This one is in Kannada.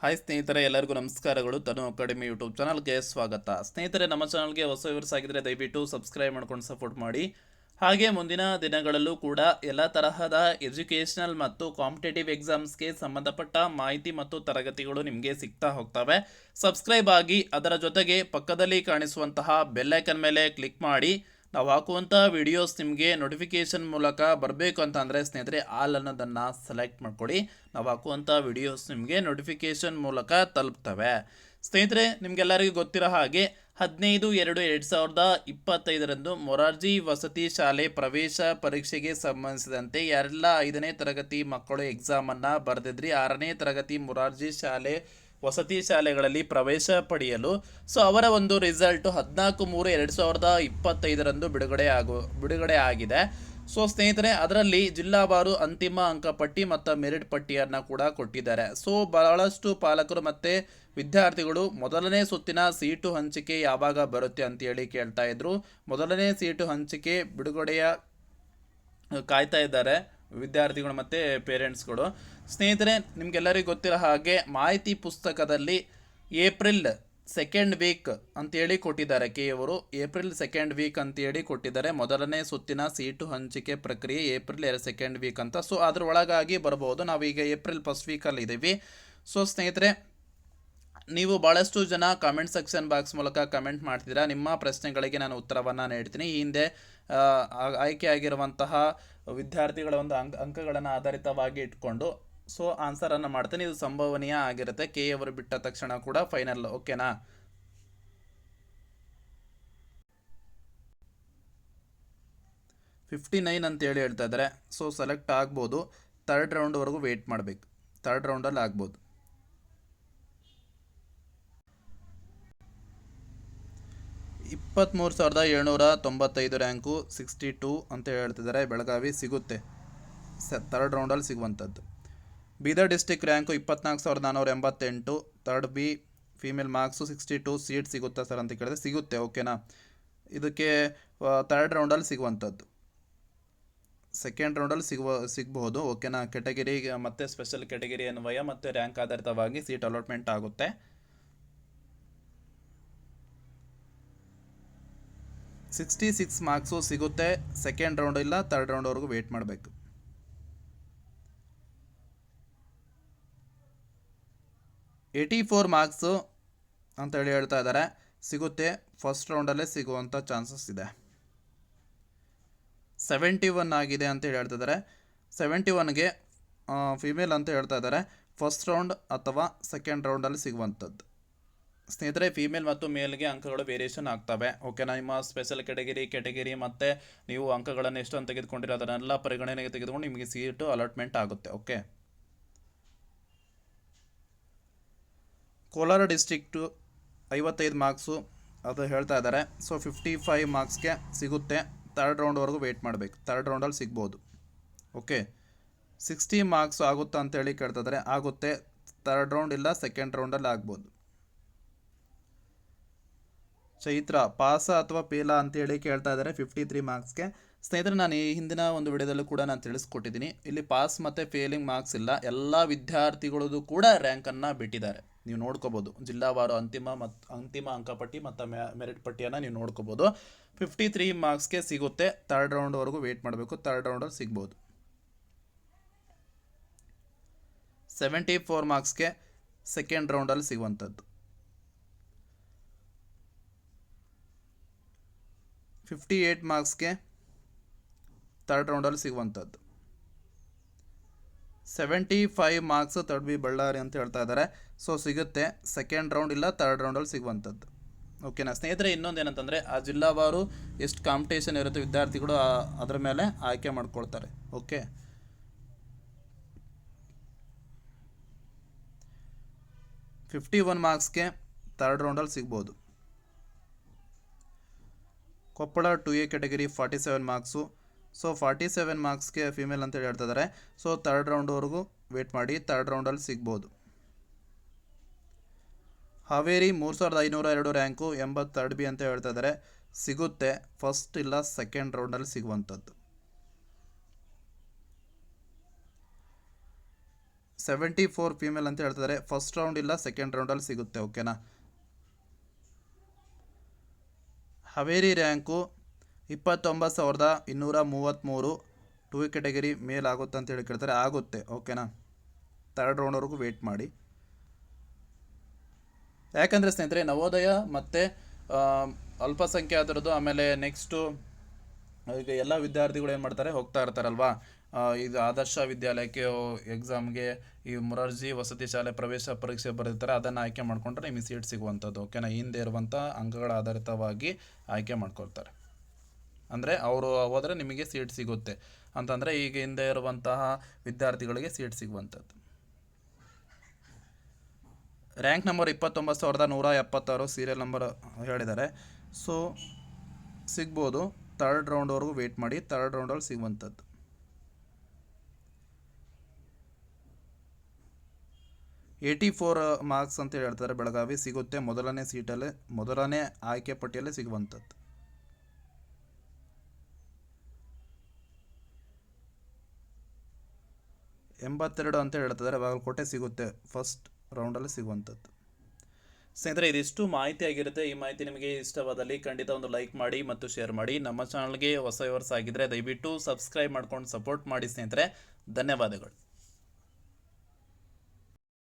ಹಾಯ್ ಸ್ನೇಹಿತರೆ, ಎಲ್ಲರಿಗೂ ನಮಸ್ಕಾರಗಳು. ತನು ಅಕಾಡೆಮಿ ಯೂಟ್ಯೂಬ್ ಚಾನಲ್ಗೆ ಸ್ವಾಗತ. ಸ್ನೇಹಿತರೆ, ನಮ್ಮ ಚಾನಲ್ಗೆ ಹೊಸ ವ್ಯೂವರ್ಸ್ ಆಗಿದ್ರೆ ದಯವಿಟ್ಟು ಸಬ್ಸ್ಕ್ರೈಬ್ ಮಾಡ್ಕೊಂಡು ಸಪೋರ್ಟ್ ಮಾಡಿ. ಹಾಗೆ ಮುಂದಿನ ದಿನಗಳಲ್ಲೂ ಕೂಡ ಎಲ್ಲ ತರಹದ ಎಜುಕೇಷನಲ್ ಮತ್ತು ಕಾಂಪಿಟೇಟಿವ್ ಎಕ್ಸಾಮ್ಸ್ಗೆ ಸಂಬಂಧಪಟ್ಟ ಮಾಹಿತಿ ಮತ್ತು ತರಗತಿಗಳು ನಿಮಗೆ ಸಿಗ್ತಾ ಹೋಗ್ತವೆ. ಸಬ್ಸ್ಕ್ರೈಬ್ ಆಗಿ ಅದರ ಜೊತೆಗೆ ಪಕ್ಕದಲ್ಲಿ ಕಾಣಿಸುವಂತಹ ಬೆಲ್ಲೈಕನ್ ಮೇಲೆ ಕ್ಲಿಕ್ ಮಾಡಿ. ನಾವು ಹಾಕುವಂಥ ವಿಡಿಯೋಸ್ ನಿಮಗೆ ನೋಟಿಫಿಕೇಷನ್ ಮೂಲಕ ಬರಬೇಕು ಅಂತ ಅಂದರೆ ಸ್ನೇಹಿತರೆ ಆಲ್ ಅನ್ನೋದನ್ನು ಸೆಲೆಕ್ಟ್ ಮಾಡ್ಕೊಳ್ಳಿ ನಾವು ಹಾಕುವಂಥ ವಿಡಿಯೋಸ್ ನಿಮಗೆ ನೋಟಿಫಿಕೇಷನ್ ಮೂಲಕ ತಲುಪ್ತವೆ. ಸ್ನೇಹಿತರೆ, ನಿಮಗೆಲ್ಲರಿಗೂ ಗೊತ್ತಿರೋ ಹಾಗೆ, ಹದಿನೈದು ಎರಡು ಎರಡು ಸಾವಿರದ ಇಪ್ಪತ್ತೈದರಂದು ಮೊರಾರ್ಜಿ ವಸತಿ ಶಾಲೆ ಪ್ರವೇಶ ಪರೀಕ್ಷೆಗೆ ಸಂಬಂಧಿಸಿದಂತೆ ಯಾರೆಲ್ಲ ಐದನೇ ತರಗತಿ ಮಕ್ಕಳು ಎಕ್ಸಾಮನ್ನು ಬರೆದಿದ್ರಿ, ಆರನೇ ತರಗತಿ ಮೊರಾರ್ಜಿ ಶಾಲೆ ವಸತಿ ಶಾಲೆಗಳಲ್ಲಿ ಪ್ರವೇಶ ಪಡೆಯಲು. ಸೊ ಅವರ ಒಂದು ರಿಸಲ್ಟು ಹದಿನಾಲ್ಕು ಮೂರು ಎರಡು ಸಾವಿರದ ಇಪ್ಪತ್ತೈದರಂದು ಬಿಡುಗಡೆ ಆಗು, ಬಿಡುಗಡೆ ಆಗಿದೆ. ಸೊ ಸ್ನೇಹಿತರೆ, ಅದರಲ್ಲಿ ಜಿಲ್ಲಾವಾರು ಅಂತಿಮ ಅಂಕಪಟ್ಟಿ ಮತ್ತು ಮೆರಿಟ್ ಪಟ್ಟಿಯನ್ನು ಕೂಡ ಕೊಟ್ಟಿದ್ದಾರೆ. ಸೊ ಬಹಳಷ್ಟು ಪಾಲಕರು ಮತ್ತು ವಿದ್ಯಾರ್ಥಿಗಳು ಮೊದಲನೇ ಸುತ್ತಿನ ಸೀಟು ಹಂಚಿಕೆ ಯಾವಾಗ ಬರುತ್ತೆ ಅಂತೇಳಿ ಕೇಳ್ತಾ ಇದ್ರು. ಮೊದಲನೇ ಸೀಟು ಹಂಚಿಕೆ ಬಿಡುಗಡೆಯ, ಕಾಯ್ತಾ ಇದ್ದಾರೆ. ವಿದ್ಯಾರ್ಥಿಗಳು ಮತ್ತು ಪೇರೆಂಟ್ಸ್ಗಳು. ಸ್ನೇಹಿತರೆ, ನಿಮಗೆಲ್ಲರಿಗೂ ಗೊತ್ತಿರೋ ಹಾಗೆ ಮಾಹಿತಿ ಪುಸ್ತಕದಲ್ಲಿ ಏಪ್ರಿಲ್ ಸೆಕೆಂಡ್ ವೀಕ್ ಅಂತೇಳಿ ಕೊಟ್ಟಿದ್ದಾರೆ. ಕೆ ಅವರು ಏಪ್ರಿಲ್ ಸೆಕೆಂಡ್ ವೀಕ್ ಅಂತೇಳಿ ಕೊಟ್ಟಿದ್ದಾರೆ. ಮೊದಲನೇ ಸುತ್ತಿನ ಸೀಟು ಹಂಚಿಕೆ ಪ್ರಕ್ರಿಯೆ ಏಪ್ರಿಲ್ ಎರಡು ಸೆಕೆಂಡ್ ವೀಕ್ ಅಂತ. ಸೊ ಅದರೊಳಗಾಗಿ ಬರ್ಬೋದು ನಾವೀಗ ಏಪ್ರಿಲ್ ಫಸ್ಟ್ ವೀಕಲ್ಲಿ ಇದ್ದೀವಿ ಸೊ ಸ್ನೇಹಿತರೆ ನೀವು ಭಾಳಷ್ಟು ಜನ ಕಮೆಂಟ್ ಸೆಕ್ಷನ್ ಬಾಕ್ಸ್ ಮೂಲಕ ಕಮೆಂಟ್ ಮಾಡ್ತಿದ್ದೀರಾ ನಿಮ್ಮ ಪ್ರಶ್ನೆಗಳಿಗೆ ನಾನು ಉತ್ತರವನ್ನು ನೀಡ್ತೀನಿ. ಈ ಹಿಂದೆ ಆಯ್ಕೆಯಾಗಿರುವಂತಹ ವಿದ್ಯಾರ್ಥಿಗಳ ಒಂದು ಅಂಕ, ಅಂಕಗಳನ್ನು ಆಧಾರಿತವಾಗಿ ಇಟ್ಕೊಂಡು ಸೊ ಆನ್ಸರನ್ನು ಮಾಡ್ತೀನಿ. ಇದು ಸಂಭವನೀಯ ಆಗಿರುತ್ತೆ. ಕೆ ಅವರು ಬಿಟ್ಟ ತಕ್ಷಣ ಕೂಡ ಫೈನಲ್ ಓಕೆನಾ ಫಿಫ್ಟಿ ನೈನ್ ಅಂತೇಳಿ ಹೇಳ್ತಾ ಇದ್ದಾರೆ. ಸೊ ಸೆಲೆಕ್ಟ್ ಆಗ್ಬೋದು. ತರ್ಡ್ ರೌಂಡ್ವರೆಗೂ ವೆಯ್ಟ್ ಮಾಡಬೇಕು. ತರ್ಡ್ ರೌಂಡಲ್ಲಿ ಆಗ್ಬೋದು. ಇಪ್ಪತ್ತ್ಮೂರು ಸಾವಿರದ ಏಳ್ನೂರ ತೊಂಬತ್ತೈದು ರ್ಯಾಂಕು ಸಿಕ್ಸ್ಟಿ ಟೂ ಅಂತ ಹೇಳ್ತಿದ್ದಾರೆ. ಬೆಳಗಾವಿ ಸಿಗುತ್ತೆ. ಸ ತರ್ಡ್ ರೌಂಡಲ್ಲಿ ಸಿಗುವಂಥದ್ದು. ಬೀದರ್ ಡಿಸ್ಟಿಕ್ ರ್ಯಾಂಕು ಇಪ್ಪತ್ನಾಲ್ಕು ಸಾವಿರದ ನಾನ್ನೂರ ಎಂಬತ್ತೆಂಟು. Third B female marks sixty two seat ಸಿಗುತ್ತಾ ಸರ್ ಅಂತ ಕೇಳಿದ್ರೆ ಸಿಗುತ್ತೆ ಓಕೆನಾ ಇದಕ್ಕೆ ತರ್ಡ್ ರೌಂಡಲ್ಲಿ ಸಿಗುವಂಥದ್ದು. ಸೆಕೆಂಡ್ ರೌಂಡಲ್ಲಿ ಸಿಗುವ, ಸಿಗಬಹುದು ಓಕೆನಾ ಕೆಟಗರಿ ಮತ್ತು ಸ್ಪೆಷಲ್ ಕೆಟಗರಿ ಅನ್ವಯ ಮತ್ತು ರ್ಯಾಂಕ್ ಆಧಾರಿತವಾಗಿ ಸೀಟ್ ಅಲಾಟ್ಮೆಂಟ್ ಆಗುತ್ತೆ. ಸಿಕ್ಸ್ಟಿ ಸಿಕ್ಸ್ ಮಾರ್ಕ್ಸು ಸಿಗುತ್ತೆ ಸೆಕೆಂಡ್ ರೌಂಡ್ ಇಲ್ಲ ತರ್ಡ್ ರೌಂಡ್ವರೆಗೂ ವೇಟ್ ಮಾಡಬೇಕು. ಏಯ್ಟಿ ಫೋರ್ ಮಾರ್ಕ್ಸು ಅಂತೇಳಿ ಹೇಳ್ತಾ ಇದ್ದಾರೆ, ಸಿಗುತ್ತೆ ಫಸ್ಟ್ ರೌಂಡಲ್ಲೇ ಸಿಗುವಂಥ ಚಾನ್ಸಸ್ ಇದೆ. ಸೆವೆಂಟಿ ಒನ್ ಆಗಿದೆ ಅಂತೇಳಿ ಹೇಳ್ತಾ ಇದ್ದಾರೆ. ಸೆವೆಂಟಿ ಒನ್ಗೆ ಫಿಮೇಲ್ ಅಂತ ಹೇಳ್ತಾ ಇದ್ದಾರೆ ಫಸ್ಟ್ ರೌಂಡ್ ಅಥವಾ ಸೆಕೆಂಡ್ ರೌಂಡಲ್ಲಿ ಸಿಗುವಂಥದ್ದು ಸ್ನೇಹಿತರೆ ಫೀಮೇಲ್ ಮತ್ತು ಮೇಲ್ಗೆ ಅಂಕಗಳು ವೇರಿಯೇಷನ್ ಆಗ್ತವೆ. ಓಕೆನಾ ನಿಮ್ಮ ಸ್ಪೆಷಲ್ ಕೆಟಗಿರಿ ಕೆಟಗರಿ ಮತ್ತು ನೀವು ಅಂಕಗಳನ್ನು ಎಷ್ಟು ಅಂತ ತೆಗೆದುಕೊಂಡಿರೋ ಅದನ್ನೆಲ್ಲ ಪರಿಗಣನೆಗೆ ತೆಗೆದುಕೊಂಡು ನಿಮಗೆ ಸೀಟು ಅಲಾಟ್ಮೆಂಟ್ ಆಗುತ್ತೆ. ಓಕೆ ಕೋಲಾರ ಡಿಸ್ಟ್ರಿಕ್ಟು ಐವತ್ತೈದು ಮಾರ್ಕ್ಸು ಅದು ಹೇಳ್ತಾ ಇದ್ದಾರೆ. ಸೊ ಫಿಫ್ಟಿ ಫೈವ್ ಮಾರ್ಕ್ಸ್ಗೆ ಸಿಗುತ್ತೆ. ತರ್ಡ್ ರೌಂಡ್ವರೆಗೂ ವೆಯ್ಟ್ ಮಾಡಬೇಕು. ತರ್ಡ್ ರೌಂಡಲ್ಲಿ ಸಿಗ್ಬೋದು. ಓಕೆ ಸಿಕ್ಸ್ಟಿ ಮಾರ್ಕ್ಸ್ ಆಗುತ್ತಾ ಅಂತೇಳಿ ಕೇಳ್ತಾ ಇದ್ದಾರೆ. ಆಗುತ್ತೆ. ತರ್ಡ್ ರೌಂಡ್ ಇಲ್ಲ ಸೆಕೆಂಡ್ ರೌಂಡಲ್ಲಿ ಆಗ್ಬೋದು. ಚೈತ್ರ, ಪಾಸ ಅಥವಾ ಪೇಲ ಅಂತೇಳಿ ಕೇಳ್ತಾ ಇದ್ದಾರೆ ಫಿಫ್ಟಿ ತ್ರೀ ಮಾರ್ಕ್ಸ್ಗೆ ಸ್ನೇಹಿತರೆ, ನಾನು ಈ ಹಿಂದಿನ ಒಂದು ವಿಡಿಯೋದಲ್ಲೂ ಕೂಡ ನಾನು ತಿಳಿಸ್ಕೊಟ್ಟಿದ್ದೀನಿ. ಇಲ್ಲಿ ಪಾಸ್ ಮತ್ತು ಫೇಲಿಂಗ್ ಮಾರ್ಕ್ಸ್ ಇಲ್ಲ. ಎಲ್ಲ ವಿದ್ಯಾರ್ಥಿಗಳದ್ದು ಕೂಡ ರ್ಯಾಂಕನ್ನು ಬಿಟ್ಟಿದ್ದಾರೆ. ನೀವು ನೋಡ್ಕೋಬೋದು. ಜಿಲ್ಲಾವಾರು ಅಂತಿಮ ಮತ್ತು ಅಂತಿಮ ಅಂಕಪಟ್ಟಿ ಮತ್ತು ಮೆರಿಟ್ ಪಟ್ಟಿಯನ್ನು ನೀವು ನೋಡ್ಕೋಬೋದು. ಫಿಫ್ಟಿ ತ್ರೀ ಮಾರ್ಕ್ಸ್ಗೆ ಸಿಗುತ್ತೆ. ಥರ್ಡ್ ರೌಂಡ್ವರೆಗೂ ವೆಯ್ಟ್ ಮಾಡಬೇಕು. ತರ್ಡ್ ರೌಂಡಲ್ಲಿ ಸಿಗ್ಬೋದು. ಸೆವೆಂಟಿ ಫೋರ್ ಮಾರ್ಕ್ಸ್ಗೆ ಸೆಕೆಂಡ್ ರೌಂಡಲ್ಲಿ ಸಿಗುವಂಥದ್ದು. ಫಿಫ್ಟಿ ಏಯ್ಟ್ ಮಾರ್ಕ್ಸ್ಗೆ ತರ್ಡ್ ರೌಂಡಲ್ಲಿ ಸಿಗುವಂಥದ್ದು. Seventy five marks third B Ballari ಅಂತ ಹೇಳ್ತಾ ಇದ್ದಾರೆ. ಸೊ ಸಿಗುತ್ತೆ. ಸೆಕೆಂಡ್ ರೌಂಡ್ ಇಲ್ಲ ತರ್ಡ್ ರೌಂಡಲ್ಲಿ ಸಿಗುವಂಥದ್ದು. ಓಕೆನಾ ಸ್ನೇಹಿತರೆ ಇನ್ನೊಂದು ಏನಂತಂದರೆ ಆ ಜಿಲ್ಲಾವಾರು ಎಷ್ಟು ಕಾಂಪಿಟೇಷನ್ ಇರುತ್ತೆ ವಿದ್ಯಾರ್ಥಿಗಳು ಅದರ ಮೇಲೆ ಆಯ್ಕೆ ಮಾಡ್ಕೊಳ್ತಾರೆ. ಓಕೆ ಫಿಫ್ಟಿ ಒನ್ ಮಾರ್ಕ್ಸ್ಗೆ ತರ್ಡ್ ರೌಂಡಲ್ಲಿ ಸಿಗ್ಬೋದು. Koppal two A category forty seven marks. So, forty seven ಮಾರ್ಕ್ಸ್ಗೆ female ಅಂತೇಳಿ ಹೇಳ್ತಾ ಇದ್ದಾರೆ ಸೊ ತರ್ಡ್ ರೌಂಡ್ವರೆಗೂ ವೇಟ್ ಮಾಡಿ ತರ್ಡ್ ರೌಂಡಲ್ಲಿ ಸಿಗ್ಬೋದು. ಹಾವೇರಿ ಮೂರು ಸಾವಿರದ ಐನೂರ ಎರಡು ರ್ಯಾಂಕು ಎಂಬತ್ತೆರಡು ಬಿ ಅಂತ ಹೇಳ್ತಾ ಇದ್ದಾರೆ ಸಿಗುತ್ತೆ. ಫಸ್ಟ್ ಇಲ್ಲ, ಸೆಕೆಂಡ್ ರೌಂಡಲ್ಲಿ ಸಿಗುವಂಥದ್ದು. ಸೆವೆಂಟಿ ಫೋರ್ ಫೀಮೇಲ್ ಅಂತ ಹೇಳ್ತಿದ್ದಾರೆ ಫಸ್ಟ್ ರೌಂಡ್ ಇಲ್ಲ, ಸೆಕೆಂಡ್ ರೌಂಡಲ್ಲಿ ಸಿಗುತ್ತೆ, ಓಕೆನಾ? ಹಾವೇರಿ ರ್ಯಾಂಕು ಇಪ್ಪತ್ತೊಂಬತ್ತು ಸಾವಿರದ ಇನ್ನೂರ ಮೂವತ್ತ್ಮೂರು ಟೂ ಕೆಟಗರಿ ಮೇಲ್ ಅಂತ ಹೇಳಿ ಕೇಳ್ತಾರೆ. ಆಗುತ್ತೆ. ಓಕೆನಾ ತರ್ಡ್ ರೌಂಡ್ವರೆಗೂ ವೆಯ್ಟ್ ಮಾಡಿ. ಯಾಕಂದರೆ ಸ್ನೇಹಿತರೆ, ನವೋದಯ ಮತ್ತು ಅಲ್ಪಸಂಖ್ಯಾತರದ್ದು ಆಮೇಲೆ ನೆಕ್ಸ್ಟು ಈಗ ಎಲ್ಲ ವಿದ್ಯಾರ್ಥಿಗಳು ಏನು ಮಾಡ್ತಾರೆ? ಹೋಗ್ತಾ ಇರ್ತಾರಲ್ವಾ? ಇದು ಆದರ್ಶ ವಿದ್ಯಾಲಯಕ್ಕೆ ಎಕ್ಸಾಮ್ಗೆ ಈ ಮುರಾರ್ಜಿ ವಸತಿ ಶಾಲೆ ಪ್ರವೇಶ ಪರೀಕ್ಷೆ ಬರೆದಿರ್ತಾರೆ, ಅದನ್ನು ಆಯ್ಕೆ ಮಾಡಿಕೊಂಡ್ರೆ ನಿಮಗೆ ಸೀಟ್ ಸಿಗುವಂಥದ್ದು ಓಕೆನಾ ಹಿಂದೆ ಇರುವಂಥ ಅಂಕಗಳ ಆಧಾರಿತವಾಗಿ ಆಯ್ಕೆ ಮಾಡ್ಕೊಳ್ತಾರೆ. ಅಂದರೆ ಅವರು ಹೋದರೆ ನಿಮಗೆ ಸೀಟ್ ಸಿಗುತ್ತೆ. ಅಂತಂದರೆ ಈಗ ಹಿಂದೆ ಇರುವಂತಹ ವಿದ್ಯಾರ್ಥಿಗಳಿಗೆ ಸೀಟ್ ಸಿಗುವಂಥದ್ದು. ರ್ಯಾಂಕ್ ನಂಬರ್ ಇಪ್ಪತ್ತೊಂಬತ್ತು ಸಾವಿರದ ನೂರ ಎಪ್ಪತ್ತಾರು ಸೀರಿಯಲ್ ನಂಬರ್ ಹೇಳಿದ್ದಾರೆ. ಸೊ ಸಿಗ್ಬೋದು. ಥರ್ಡ್ ರೌಂಡ್ವರೆಗೂ ವೆಯ್ಟ್ ಮಾಡಿ ಥರ್ಡ್ ರೌಂಡಲ್ಲಿ ಸಿಗುವಂಥದ್ದು. ಏಯ್ಟಿ ಫೋರ್ ಮಾರ್ಕ್ಸ್ ಅಂತ ಹೇಳ್ತಾರೆ ಬೆಳಗಾವಿ, ಸಿಗುತ್ತೆ ಮೊದಲನೇ ಸೀಟಲ್ಲೇ, ಮೊದಲನೇ ಆಯ್ಕೆ ಪಟ್ಟಿಯಲ್ಲೇ ಸಿಗುವಂಥದ್ದು. ಎಂಬತ್ತೆರಡು ಅಂತ ಹೇಳ್ತಿದ್ದಾರೆ ಬಾಗಲಕೋಟೆ ಸಿಗುತ್ತೆ ಫಸ್ಟ್ ರೌಂಡಲ್ಲಿ ಸಿಗುವಂಥದ್ದು. ಸ್ನೇಹಿತರೆ, ಇದಿಷ್ಟು ಮಾಹಿತಿ ಆಗಿರುತ್ತೆ. ಈ ಮಾಹಿತಿ ನಿಮಗೆ ಇಷ್ಟವಾದಲ್ಲಿ ಖಂಡಿತ ಒಂದು ಲೈಕ್ ಮಾಡಿ ಮತ್ತು ಶೇರ್ ಮಾಡಿ. ನಮ್ಮ ಚಾನಲ್ಗೆ ಹೊಸ ವ್ಯವರ್ಸ್ ಆಗಿದ್ದರೆ ದಯವಿಟ್ಟು ಸಬ್ಸ್ಕ್ರೈಬ್ ಮಾಡ್ಕೊಂಡು ಸಪೋರ್ಟ್ ಮಾಡಿ ಸ್ನೇಹಿತರೆ. ಧನ್ಯವಾದಗಳು.